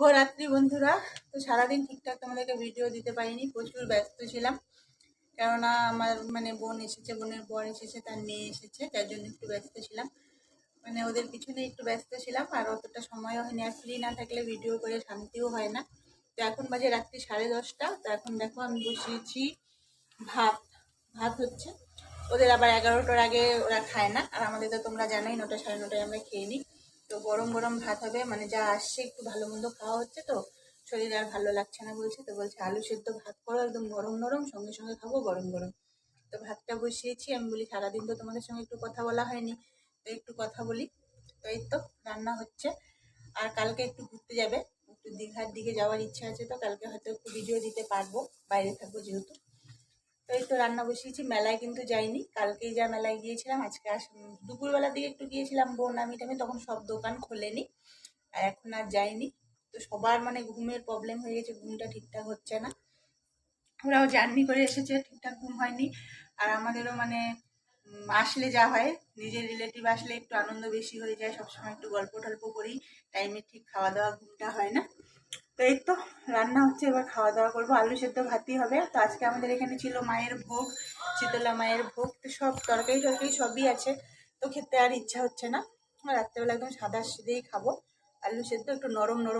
ও রাত্রি বন্ধুরা। তো সারাদিন ঠিকঠাক তোমাদেরকে ভিডিও দিতে পারিনি, প্রচুর ব্যস্ত ছিলাম। কেননা আমার মানে বোন এসেছে, বোনের বর এসেছে, তার মেয়ে এসেছে, তার জন্য একটু ব্যস্ত ছিলাম। মানে ওদের পিছনে একটু ব্যস্ত ছিলাম, আর অতটা সময়ও হয়নি। আর ফ্রি না থাকলে ভিডিও করে শান্তিও হয় না। তো এখন বাজে রাত্রি সাড়ে দশটা। তো এখন দেখো আমি বসিয়েছি ভাত। ভাত হচ্ছে। ওদের আবার এগারোটার আগে ওরা খায় না। আর আমাদের তো তোমরা জানোই, নটা সাড়ে নটায় আমরা খেয়ে নিই। তো গরম গরম ভাত হবে মানে যা আসছে একটু ভালো মন্দ খাওয়া হচ্ছে তো। শরীর আর ভালো লাগছে না বলছে, তো বলছে আলু সেদ্ধ ভাত করো, একদম গরম নরম, সঙ্গে সঙ্গে খাব গরম গরম। তো ভাতটা বসিয়েছি, আমি বলি সারাদিন তো তোমাদের সঙ্গে একটু কথা বলা হয়নি, তো একটু কথা বলি। তো এই তো, রান্না হচ্ছে। আর কালকে একটু ঘুরতে যাবে, একটু দীঘার দিকে যাওয়ার ইচ্ছা আছে তো, কালকে হয়তো একটু ভিডিও দিতে পারব, বাইরে থাকব যেহেতু। তো এই তো রান্না বসিয়েছি, মেলায় কিন্তু যাইনি। কালকেই যা মেলায় গিয়েছিলাম, আজকে আস, দুপুরবেলার দিকে একটু গিয়েছিলাম বোন আমি টামি তখন সব দোকান খোলেনি। আর এখন আর যাইনি। তো সবার মানে ঘুমের প্রবলেম হয়ে গেছে, ঘুমটা ঠিকঠাক হচ্ছে না। ওরাও জার্নি করে এসেছে, ঠিকঠাক ঘুম হয়নি। আর আমাদেরও মানে আসলে যা হয়, নিজের রিলেটিভ আসলে একটু আনন্দ বেশি হয়ে যায়, সবসময় একটু গল্প টল্প করি টাইমে ঠিক খাওয়া দাওয়া ঘুমটা হয় না। তো এই তো রান্না হচ্ছে, এবার খাওয়া দাওয়া করব। আলু সেদ্ধ ভাতই হবে। তো আজকে আমাদের এখানে ছিল মায়ের ভোগ, শীতলা মায়ের ভোগ। তো সব তরকারি টরকারি সবই আছে। তো খেতে আর ইচ্ছা হচ্ছে না। রাত্রেবেলা একদম সাদা সিদেই খাব। আলু সেদ্ধ একটু নরম নরম